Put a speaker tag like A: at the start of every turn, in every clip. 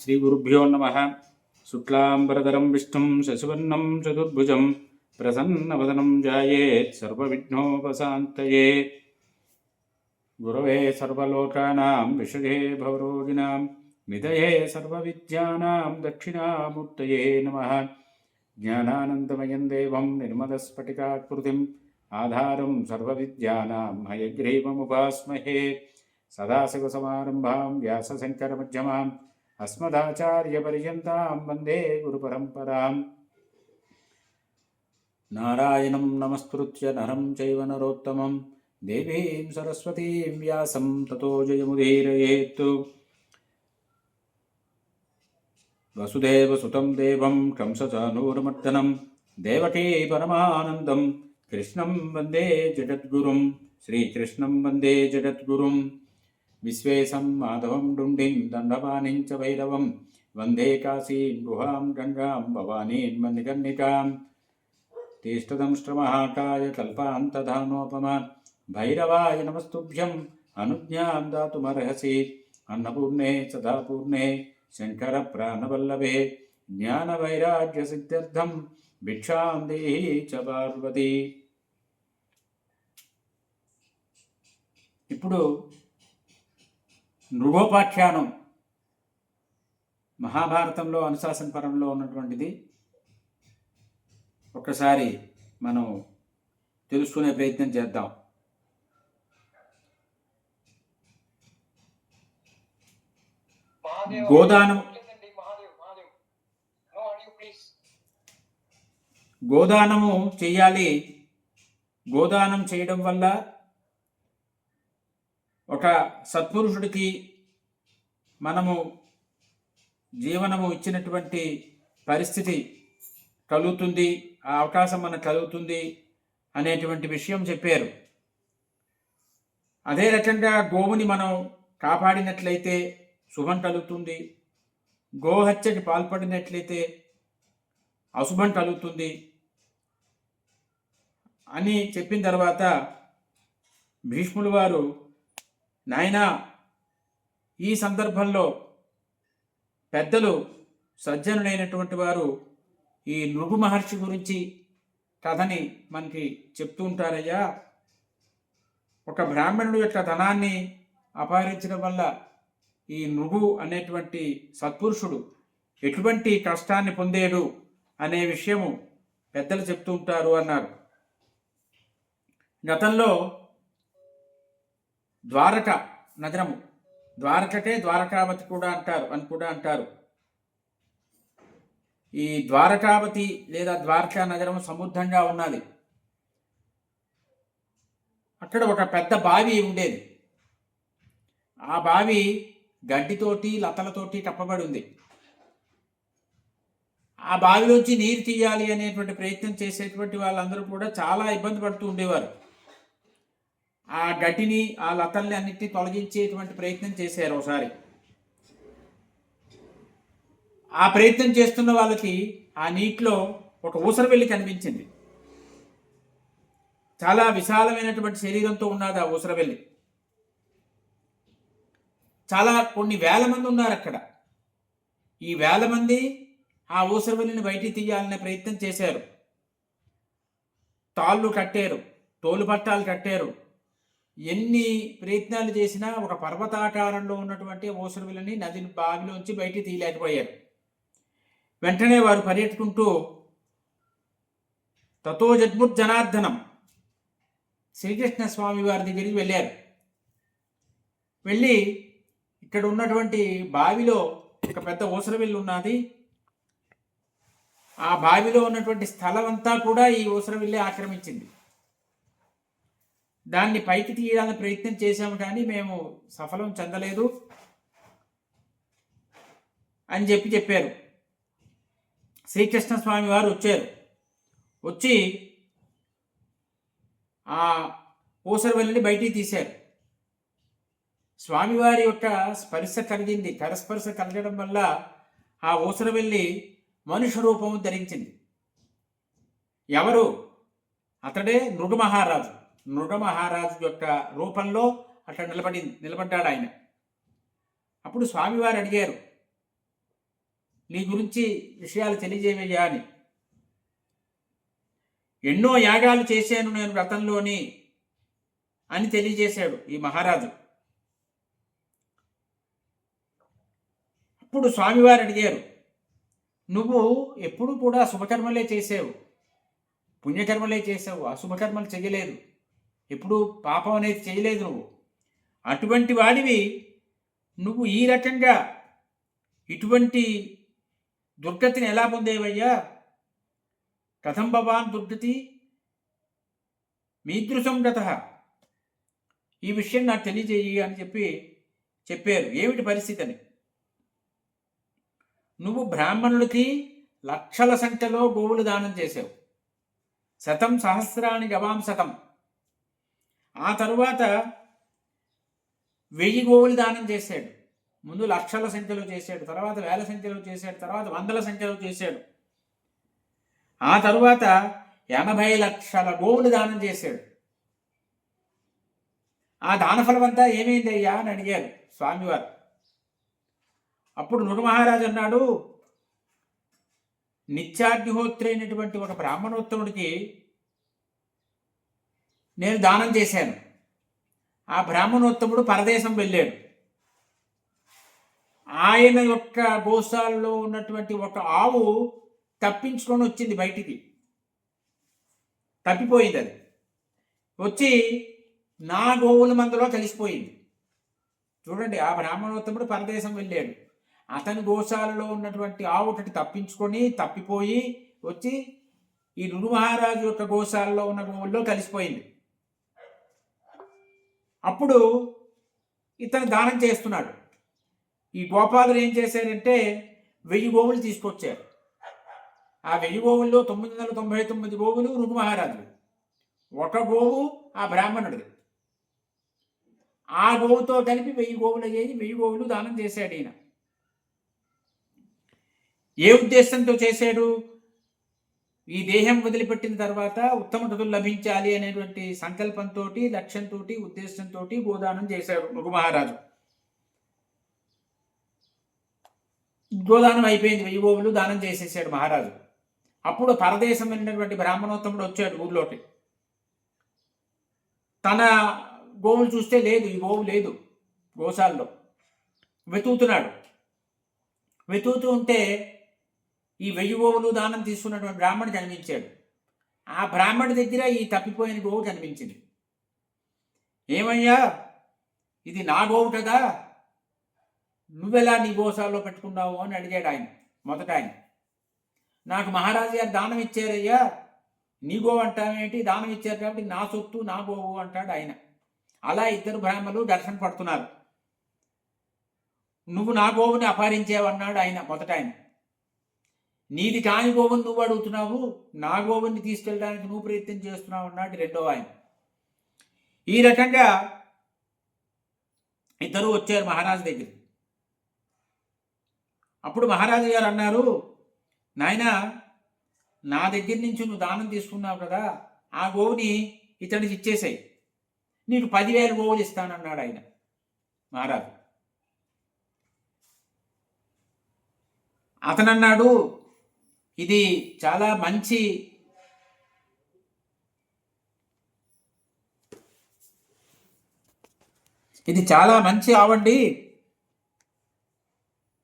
A: శ్రీగురుభ్యో నమ శుక్లాంబరధరం విష్ణుం శశివర్ణం చతుర్భుజం ప్రసన్నవదనం జాయేత్ సర్వవిఘ్నోపశాంతయే గురవే సర్వలోకానాం విషయే భవరోగిణాం మిదయే సర్వవిద్యానాం దక్షిణామూర్తయే నమ జ్ఞానానందమయం దేవం నిర్మలస్ఫటికాకృతిం ఆధారం సర్వవిద్యానాం హయగ్రీవముపాస్మహే సదాశివసమారంభాం వ్యాసశంకరమధ్యమాం అస్మదాచార్యపర్యంతాం వందే గురుపరంపరాం నారాయణం నమస్కృత్య నరం చైవ నరోత్తమం దేవీం సరస్వతీం వ్యాసం తతో జయముదీరయేత్ వసుదేవసుతం దేవం కంసచానూరమర్దనం దేవకీ పరమానందం కృష్ణం వందే జగద్గురుం శ్రీకృష్ణం వందే జగద్గురుం విశ్వేశం మాధవం డుండిం దండపానిం చ భైరవం వందే కాశీం గుహాం గంగాం భవానీం మణికర్ణికాం. తీష్టదంష్ట్రమహాకాయ కల్పాంతధానోపమ. భైరవాయ నమస్తుభ్యం అనుజ్ఞాం దాతుమర్హసి. అన్నపూర్ణే సదాపూర్ణే శంకర ప్రాణవల్లభే జ్ఞానవైరాగ్య సిద్ధ్యర్థం భిక్షాం దేహి చ పార్వతి. ఇప్పుడు నృగోపాఖ్యానం. మహాభారతంలో అనుశాసన పరంలో ఉన్నటువంటిది. ఒక్కసారి మనం తెలుసుకునే ప్రయత్నం చేద్దాం. గోదానం గోదానము చేయాలి గోదానం చేయడం వల్ల ఒక సత్పురుషుడికి మనము జీవనము ఇచ్చినటువంటి పరిస్థితి కలుగుతుంది ఆ అవకాశం మనకు కలుగుతుంది అనేటువంటి విషయం చెప్పారు. అదే రకంగా గోవుని మనం కాపాడినట్లయితే శుభం కలుగుతుంది గోహత్యకి పాల్పడినట్లయితే అశుభం కలుగుతుంది అని చెప్పిన తర్వాత భీష్ములు వారు నాయనా ఈ సందర్భంలో పెద్దలు సజ్జనులైనటువంటి వారు ఈ నృగు మహర్షి గురించి కథని మనకి చెప్తూ ఉంటారయ్యా. ఒక బ్రాహ్మణుడు యొక్క ధనాన్ని అపహరించడం వల్ల ఈ నృగు అనేటువంటి సత్పురుషుడు ఎటువంటి కష్టాన్ని పొందేడు అనే విషయము పెద్దలు చెప్తూ ఉంటారు అన్నారు. గతంలో ద్వారక నగరము. ద్వారకటే ద్వారకావతి కూడా అంటారు అని కూడా అంటారు. ఈ ద్వారకావతి లేదా ద్వారకా నగరం సమృద్ధంగా ఉన్నది. అక్కడ ఒక పెద్ద బావి ఉండేది. ఆ బావి గడ్డితోటి లతలతోటి కప్పబడి ఉంది ఆ బావిలోంచి నీరు తీయాలి అనేటువంటి ప్రయత్నం చేసేటువంటి వాళ్ళందరూ కూడా చాలా ఇబ్బంది పడుతూ ఉండేవారు. ఆ గడ్డిని ఆ లతల్ని అన్నిటిని తొలగించేటువంటి ప్రయత్నం చేశారు ఒకసారి. ఆ ప్రయత్నం చేస్తున్న వాళ్ళకి ఆ నీటిలో ఒక ఊసరవెల్లి కనిపించింది. చాలా విశాలమైనటువంటి శరీరంతో ఉన్నది ఆ ఊసరవెల్లి చాలా కొన్ని వేల మంది ఉన్నారు అక్కడ. ఈ వేల మంది ఆ ఊసరవెల్లిని బయటికి తీయాలనే ప్రయత్నం చేశారు. తాళ్ళు కట్టారు తోలు పట్టాలు కట్టారు ఎన్ని ప్రయత్నాలు చేసినా ఒక పర్వతాకారంలో ఉన్నటువంటి ఓసరువులని నది బావిలోంచి బయటికి తీయలేకపోయారు. వెంటనే వారు పర్యటుకుంటూ తతో జద్భుత్ జనార్దనం శ్రీకృష్ణ స్వామి వారి దగ్గరికి వెళ్ళారు. వెళ్ళి ఇక్కడ ఉన్నటువంటి బావిలో ఒక పెద్ద ఓసరవిల్లు ఉన్నది. ఆ బావిలో ఉన్నటువంటి స్థలం అంతా కూడా ఈ ఓసరవిల్లే ఆక్రమించింది. దాన్ని పైకి తీయడానికి ప్రయత్నం చేశాము కానీ మేము సఫలం చెందలేదు అని చెప్పి చెప్పారు. శ్రీకృష్ణ స్వామి వారు వచ్చారు. వచ్చి ఆ ఊసరవెల్లిని బయటికి తీశారు. స్వామివారి యొక్క స్పర్శ కలిగింది. కరస్పర్శ కలగడం వల్ల ఆ ఊసరవెల్లి మనుష్య రూపము ధరించింది. ఎవరు? అతడే నృడు మహారాజు. నృగమహారాజు యొక్క రూపంలో అట్లా నిలబడి నిలబడ్డాడు ఆయన. అప్పుడు స్వామివారు అడిగారు నీ గురించి విషయాలు తెలియజేవయ్యా అని. ఎన్నో యాగాలు చేశాను నేను వ్రతంలోని అని తెలియజేశాడు ఈ మహారాజు. అప్పుడు స్వామివారు అడిగారు నువ్వు ఎప్పుడు కూడా శుభకర్మలే చేసావు పుణ్యకర్మలే చేసావు అశుభకర్మలు చేయలేదు. ఎప్పుడు పాపం అనేది చేయలేదు నువ్వు. అటువంటి వాడివి నువ్వు ఈ రకంగా ఇటువంటి దుర్గతిని ఎలా పొందేవయ్యా? కథం భవాన్ దుర్గతి మీదృశం గత ఈ విషయం నాకు తెలియజేయి అని చెప్పి చెప్పారు. ఏమిటి పరిస్థితి అని నువ్వు బ్రాహ్మణులకి లక్షల సంఖ్యలో గోవులు దానం చేసావు శతం సహస్రాని గవాం శతం ఆ తరువాత వెయ్యి గోవులు దానం చేశాడు. ముందు లక్షల సంఖ్యలో చేశాడు తర్వాత వేల సంఖ్యలో చేశాడు తర్వాత వందల సంఖ్యలో చేశాడు. ఆ తరువాత ఎనభై లక్షల గోవులు దానం చేశాడు. ఆ దానఫలం అంతా ఏమైంది అయ్యా అని అడిగారు స్వామివారు. అప్పుడు నృగమహారాజు అన్నాడు నిత్యాగ్నిహోత్రి అయినటువంటి ఒక బ్రాహ్మణోత్తముడికి నేను దానం చేశాను. ఆ బ్రాహ్మణోత్తముడు పరదేశం వెళ్ళాడు. ఆయన యొక్క గోశాలలో ఉన్నటువంటి ఒక ఆవు తప్పించుకొని వచ్చింది బయటికి. తప్పిపోయింది అది. వచ్చి నా గోవుల మందలో కలిసిపోయింది. చూడండి ఆ బ్రాహ్మణోత్తముడు పరదేశం వెళ్ళాడు. అతని గోశాలలో ఉన్నటువంటి ఆవు ఒకటి తప్పించుకొని తప్పిపోయి వచ్చి ఈ నుడు మహారాజు యొక్క గోశాలలో ఉన్న గోవుల్లో కలిసిపోయింది. అప్పుడు ఇతను దానం చేస్తున్నాడు. ఈ గోపాలులు ఏం చేశారంటే వెయ్యి గోవులు తీసుకొచ్చారు. ఆ వెయ్యి గోవుల్లో తొమ్మిది వందల తొంభై తొమ్మిది గోవులు రుకుమహారాజు ఒక గోవు ఆ బ్రాహ్మణుడిది ఆ గోవుతో కలిపి వెయ్యి గోవులు అయ్యాయి వెయ్యి గోవులు దానం చేశాడు ఈయన. ఏ ఉద్దేశంతో చేశాడు? ఈ దేహం వదిలిపెట్టిన తర్వాత ఉత్తమ గతులు లభించాలి అనేటువంటి సంకల్పంతో లక్ష్యంతో ఉద్దేశంతో గోదానం చేశాడు మృగు మహారాజు. గోదానం అయిపోయింది. వెయ్యి గోవులు దానం చేసేసాడు మహారాజు. అప్పుడు పరదేశం వెళ్ళినటువంటి బ్రాహ్మణోత్తముడు వచ్చాడు ఊర్లోకి. తన గోవులు చూస్తే లేదు ఈ గోవు లేదు గోశాల్లో. వెతుకుతున్నాడు. వెతుకుతూ ఉంటే ఈ వెయ్యి గోవులు దానం తీసుకున్నటువంటి బ్రాహ్మణుడు కనిపించాడు ఆ బ్రాహ్మణుడి దగ్గర ఈ తప్పిపోయిన గోవు కనిపించింది ఏమయ్యా? ఇది నా గోవు కదా. నువ్వెలా నీ గోసాల్లో పెట్టుకున్నావు అని అడిగాడు ఆయన మొదట ఆయన. నాకు మహారాజు గారు దానం ఇచ్చారయ్యా. నీ గోవు అంటామేంటి దానం ఇచ్చారు కాబట్టి నా సొత్తు నా గోవు అంటాడు ఆయన. అలా ఇద్దరు బ్రాహ్మలు దర్శన పడుతున్నారు. నువ్వు నా గోవుని అపహరించావన్నాడు ఆయన మొదట ఆయన. నీది కాని గోవుని నువ్వు అడుగుతున్నావు నా గోవుని తీసుకెళ్ళడానికి నువ్వు ప్రయత్నం చేస్తున్నావు అన్నాడు రెండవ ఆయన. ఈ రకంగా ఇద్దరు వచ్చారు మహారాజు దగ్గర అప్పుడు మహారాజు గారు అన్నారు నాయన నా దగ్గర నుంచి నువ్వు దానం తీసుకున్నావు కదా ఆ గోవుని ఇతనికి ఇచ్చేసాయి. నీకు పదివేల గోవులు ఇస్తానన్నాడు ఆయన మహారాజు. అతనన్నాడు ఇది చాలా మంచి ఇది చాలా మంచి ఆవండి.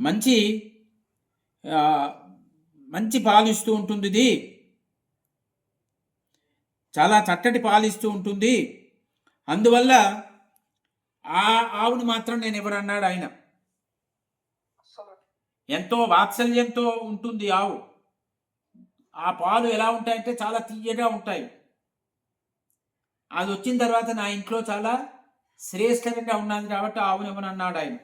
A: మంచి మంచి పాలిస్తూ ఉంటుంది ఇది. చాలా చక్కటి పాలిస్తూ ఉంటుంది. అందువల్ల ఆ ఆవుని మాత్రం నేను ఎవరన్నాడు ఆయన. ఎంతో వాత్సల్యంతో ఉంటుంది ఆవు. ఆ పాలు ఎలా ఉంటాయంటే చాలా తీయగా ఉంటాయి. అది వచ్చిన తర్వాత నా ఇంట్లో చాలా శ్రేష్టంగా ఉన్నది కాబట్టి ఆవుని ఇవ్వనన్నాడు ఆయన.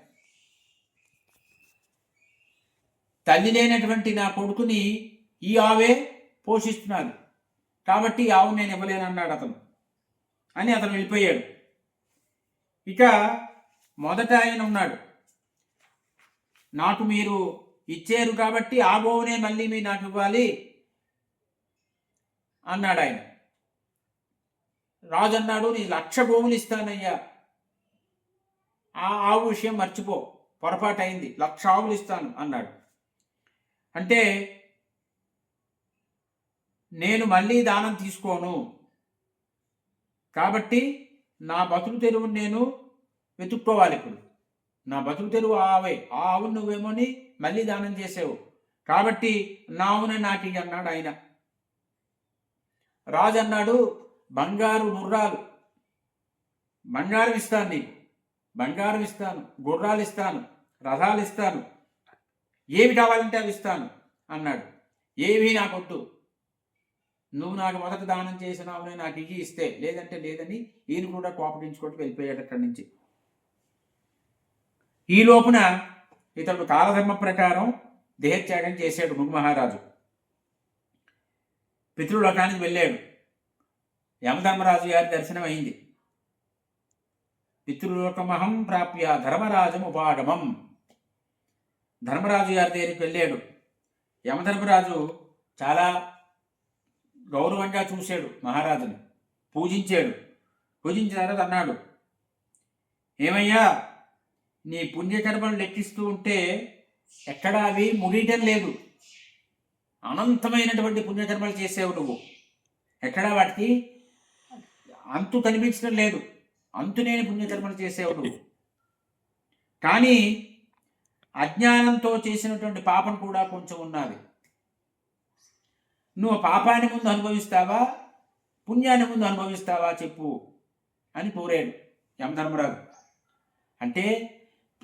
A: తల్లి లేనటువంటి నా కొడుకుని ఈ ఆవే పోషిస్తున్నాను కాబట్టి ఆవు నేను ఇవ్వలేనన్నాడు అతను. అని అతను వెళ్ళిపోయాడు. ఇక మొదట ఆయన ఉన్నాడు. నాకు మీరు ఇచ్చారు కాబట్టి ఆ గోవునే మళ్ళీ మీరు నాకు ఇవ్వాలి. అన్నాడు ఆయన. రాజు అన్నాడు నీ లక్ష భూములు ఇస్తానయ్యా. ఆ ఆవు విషయం మర్చిపో. పొరపాటు అయింది. లక్ష ఆవులు ఇస్తాను అన్నాడు. అంటే నేను మళ్ళీ దానం తీసుకోను. కాబట్టి నా బతుకు తెరువును నేను వెతుక్కోవాలి ఇప్పుడు. నా బతుకు తెరువు ఆవే. ఆ ఆవును నువ్వేమోని మళ్ళీ దానం చేసావు. కాబట్టి నా ఆవునే నాకు అన్నాడు ఆయన. రాజు అన్నాడు బంగారు గుర్రాలు బంగారం ఇస్తాను నీకు బంగారం ఇస్తాను గుర్రాలు ఇస్తాను రథాలు ఇస్తాను ఏమి కావాలంటే అవి ఇస్తాను అన్నాడు. ఏమీ నాకొద్దు. నువ్వు నాకు మొదట దానం చేసినావునే నాకు ఇవి ఇస్తే. లేదంటే లేదని ఈయన కూడా కోపగించుకుంటూ వెళ్ళిపోయాడు అక్కడి నుంచి. ఈ లోపున ఇతడు కాలధర్మ ప్రకారం దేహత్యాగం చేశాడు మహారాజు పితృలోకానికి వెళ్ళాడు. యమధర్మరాజు గారి దర్శనం అయింది. పితృలోకమహం ప్రాప్య ధర్మరాజం ఉపాగమం ధర్మరాజు గారి దగ్గరికి వెళ్ళాడు. యమధర్మరాజు చాలా గౌరవంగా చూశాడు మహారాజుని. పూజించాడు. పూజించిన తర్వాత అన్నాడు ఏమయ్యా నీ పుణ్యకర్మలు లెక్కిస్తూ ఉంటే ఎక్కడా అవి ముగియటం లేదు. అనంతమైనటువంటి పుణ్యకర్మలు చేసేవు నువ్వు. ఎక్కడా వాటికి? అంతు కనిపించడం లేదు. అంతులేని పుణ్యకర్మలు చేసేవు నువ్వు. కానీ అజ్ఞానంతో చేసినటువంటి పాపం కూడా కొంచెం ఉన్నది. నువ్వు పాపాన్ని ముందు అనుభవిస్తావా? పుణ్యాన్ని ముందు అనుభవిస్తావా చెప్పు అని కోరాడు యమధర్మరాజు. అంటే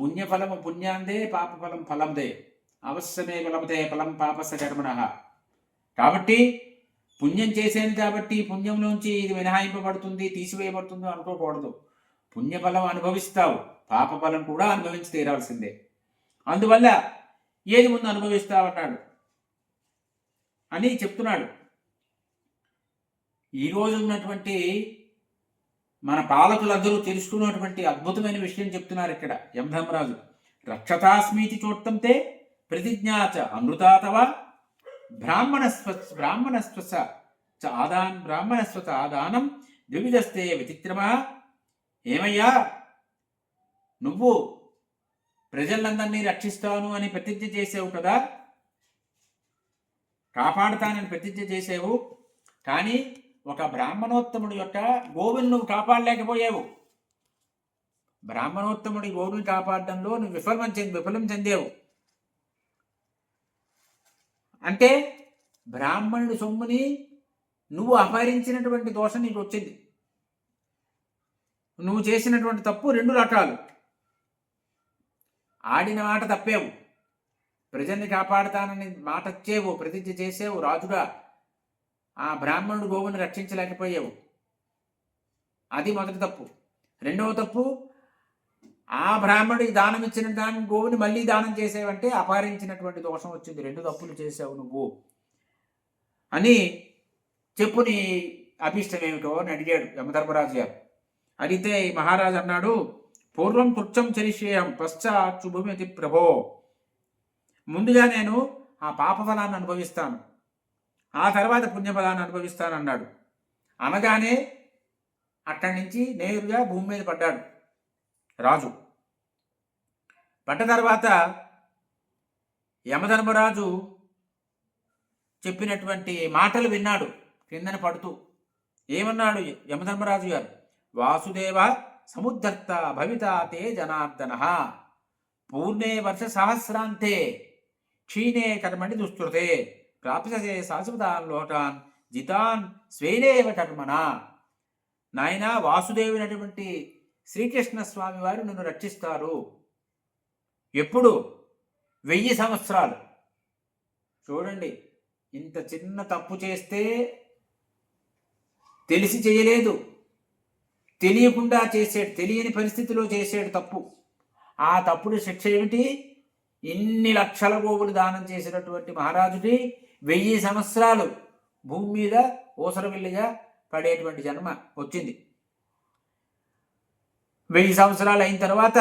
A: పుణ్యఫలము పుణ్యాందే పాపఫలం ఫలందే. అవశ్యమే కులపతే ఫలం పాపస్య కర్మణ. కాబట్టి పుణ్యం చేసేది కాబట్టి పుణ్యంలోంచి ఇది మినహాయింపబడుతుంది తీసివేయబడుతుంది అనుకోకూడదు. పుణ్యఫలం అనుభవిస్తావు పాపఫలం కూడా అనుభవించి తీరాల్సిందే. అందువల్ల ఏది ముందు అనుభవిస్తావన్నాడు అని చెప్తున్నాడు. ఈరోజు ఉన్నటువంటి మన పాలకులందరూ తెలుసుకున్నటువంటి అద్భుతమైన విషయం చెప్తున్నారు ఇక్కడ యమధర్మరాజు. రక్షతాస్మీతి ప్రతిజ్ఞా చ అమృతాతవ బ్రాహ్మణస్వ బ్రాహ్మణస్వస చ ఆదాన్ బ్రాహ్మణస్వస ఆదానం ద్వివిధస్తే విచిత్రమా ఏమయ్యా? నువ్వు ప్రజలందరినీ రక్షిస్తాను అని ప్రతిజ్ఞ చేసావు కదా? కాపాడుతానని ప్రతిజ్ఞ చేసావు. కానీ ఒక బ్రాహ్మణోత్తముడి యొక్క గోవుని నువ్వు కాపాడలేకపోయావు. బ్రాహ్మణోత్తముడి గోవుని కాపాడడంలో నువ్వు విఫలం చెంది విఫలం చెందావు. అంటే బ్రాహ్మణుడి సొమ్ముని నువ్వు అపహరించినటువంటి దోషం నీకు వచ్చింది. నువ్వు చేసినటువంటి తప్పు రెండు రకాలు. ఆడిన మాట తప్పేవు. ప్రజల్ని కాపాడుతానని మాట వచ్చేవు ప్రతిజ్ఞ చేసేవు రాజుగా ఆ బ్రాహ్మణుడు గోవుని రక్షించలేకపోయావు. అది మొదటి తప్పు. రెండవ తప్పు ఆ బ్రాహ్మణుడికి దానం ఇచ్చిన దాని గోవుని మళ్ళీ దానం చేసేవంటే అపహరించినటువంటి దోషం వచ్చింది. రెండు తప్పులు చేసావు నువ్వు. అని చెప్పు నీ అభిష్టం ఏమిటో అని అడిగాడు యమధర్మరాజు గారు. అడిగితే మహారాజు అన్నాడు పూర్వం కృత్యం చరిషేయం పశ్చాత్ శుభమితి ప్రభో. ముందుగా నేను ఆ పాపఫలాన్ని అనుభవిస్తాను. ఆ తర్వాత పుణ్యఫలాన్ని అనుభవిస్తాను అన్నాడు అనగానే అక్కడి నుంచి నేరుగా భూమి మీద పడ్డాడు. రాజు. పట్ట తర్వాత యమధర్మరాజు చెప్పినటువంటి మాటలు విన్నాడు. కిందన పడుతూ ఏమన్నాడు యమధర్మరాజు గారు? వాసుదేవ సముద్ధర్త భవితాతే జనార్దన పూర్ణే వర్ష సహస్రాంతే క్షీణే కర్మణి దుష్కృతే ప్రాప్సే శాశ్వతాన్ లోటాన్ జితాన్ స్వేనేవ కర్మణ. నాయన వాసుదేవునటువంటి శ్రీకృష్ణ స్వామి వారు రక్షిస్తారు. ఎప్పుడు? వెయ్యి సంవత్సరాలు. చూడండి ఇంత చిన్న తప్పు చేస్తే తెలిసి చేయలేదు. తెలియకుండా చేసాడు తెలియని పరిస్థితిలో చేసాడు తప్పు. ఆ తప్పుడు శిక్ష ఏమిటి? ఇన్ని లక్షల గోవులు దానం చేసినటువంటి మహారాజుకి వెయ్యి సంవత్సరాలు భూమి మీద ఊసరవిల్లిగా పడేటువంటి జన్మ వచ్చింది. వెయ్యి సంవత్సరాలు అయిన తర్వాత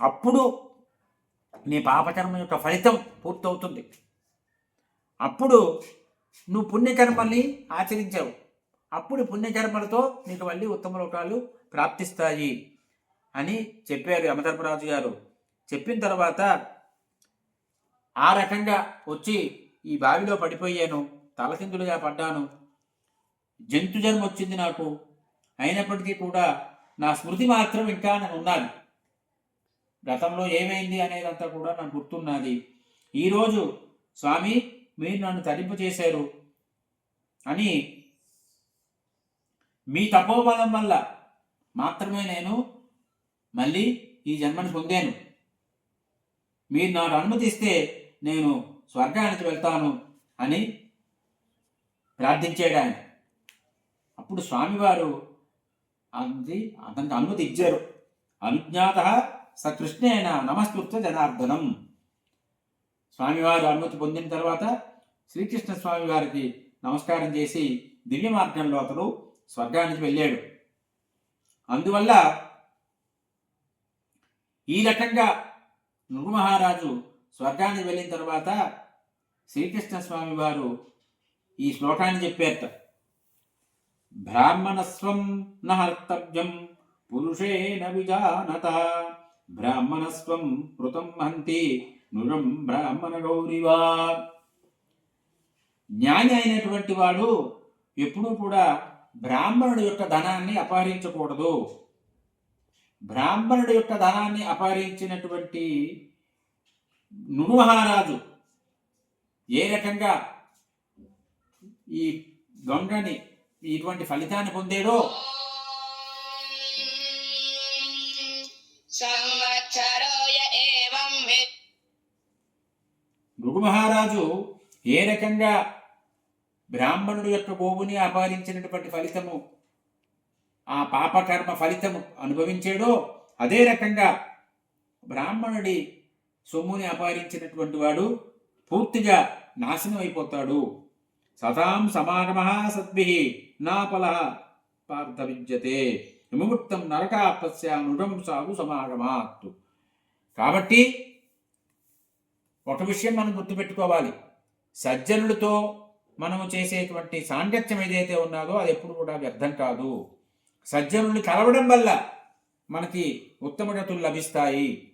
A: అప్పుడు నీ పాపకర్మ యొక్క ఫలితం పూర్తవుతుంది. అప్పుడు నువ్వు పుణ్యకర్మల్ని ఆచరించావు. అప్పుడు పుణ్యకర్మలతో నీకు మళ్ళీ ఉత్తమ లోకాలు ప్రాప్తిస్తాయి అని చెప్పారు యమధర్మరాజు గారు. చెప్పిన తర్వాత ఆ రకంగా వచ్చి ఈ బావిలో పడిపోయాను తలకిందులుగా పడ్డాను. జంతు జన్మ వచ్చింది నాకు. అయినప్పటికీ కూడా నా స్మృతి మాత్రం ఇంకా నేను ఉన్నది గతంలో ఏమైంది అనేదంతా కూడా నాకు గుర్తున్నది. ఈరోజు స్వామి మీరు నన్ను తరింపు చేశారు అని మీ తపోబలం వల్ల మాత్రమే నేను మళ్ళీ ఈ జన్మను పొందాను. మీరు నాకు అనుమతిస్తే నేను స్వర్గానికి వెళ్తాను అని ప్రార్థించాడు ఆయన అప్పుడు స్వామివారు అది. అతనికి అనుమతి ఇచ్చారు అనుజ్ఞాత స కృష్ణేన నమస్కృత్య జనార్దనం. స్వామివారు అనుమతి పొందిన తర్వాత శ్రీకృష్ణ స్వామి వారికి నమస్కారం చేసి దివ్య మార్గంలో అతడు స్వర్గానికి వెళ్ళాడు. అందువల్ల ఈ రకంగా నృగు మహారాజు స్వర్గానికి వెళ్ళిన తర్వాత శ్రీకృష్ణ స్వామి వారు ఈ శ్లోకాన్ని చెప్పారట. బ్రాహ్మణస్వం నహర్తవ్యం పురుషేణ విజానత. బ్రాహ్మణస్వం కృతం హంతి నృగం బ్రాహ్మణ గౌరివా. జ్ఞాని అయినటువంటి వాడు ఎప్పుడూ కూడా బ్రాహ్మణుడి యొక్క ధనాన్ని అపహరించకూడదు. బ్రాహ్మణుడి యొక్క ధనాన్ని అపహరించినటువంటి నుడు మహారాజు ఏ రకంగా ఈ దొంగని ఇటువంటి ఫలితాన్ని పొందాడో? నృగు మహారాజు ఏ రకంగా బ్రాహ్మణుడి యొక్క గోవుని అపహరించినటువంటి ఫలితము ఆ పాపకర్మ ఫలితము అనుభవించాడో అదే రకంగా బ్రాహ్మణుడి సొమ్ముని అపహరించినటువంటి వాడు పూర్తిగా నాశనం అయిపోతాడు. సతాం సమాగమ సద్భి నాపల పార్థ విద్యతే విముక్తం నరకాపస్య నృగం సాగు సమాగమాత్తు. కాబట్టి ఒక విషయం మనం గుర్తుపెట్టుకోవాలి. సజ్జనులతో మనము చేసేటువంటి సాంగత్యం ఏదైతే ఉన్నదో అది ఎప్పుడు కూడా వ్యర్థం కాదు. సజ్జనుల్ని కలవడం వల్ల మనకి ఉత్తమగతులు లభిస్తాయి.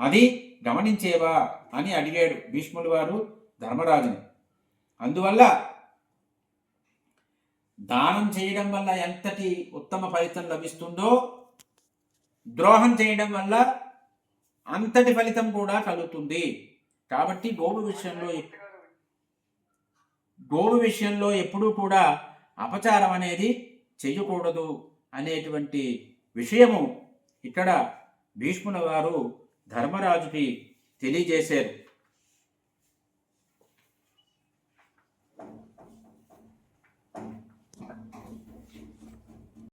A: అది గమనించేవా అని అడిగాడు భీష్ముడు వారు ధర్మరాజుని. అందువల్ల దానం చేయడం వల్ల ఎంతటి ఉత్తమ ఫలితం లభిస్తుందో ద్రోహం చేయడం వల్ల అంతటి ఫలితం కూడా కలుగుతుంది. కాబట్టి గోవు విషయంలో గోవు విషయంలో ఎప్పుడూ కూడా అపచారం అనేది చేయకూడదు అనేటువంటి విషయము ఇక్కడ భీష్ముల వారు ధర్మరాజుకి తెలియజేశారు.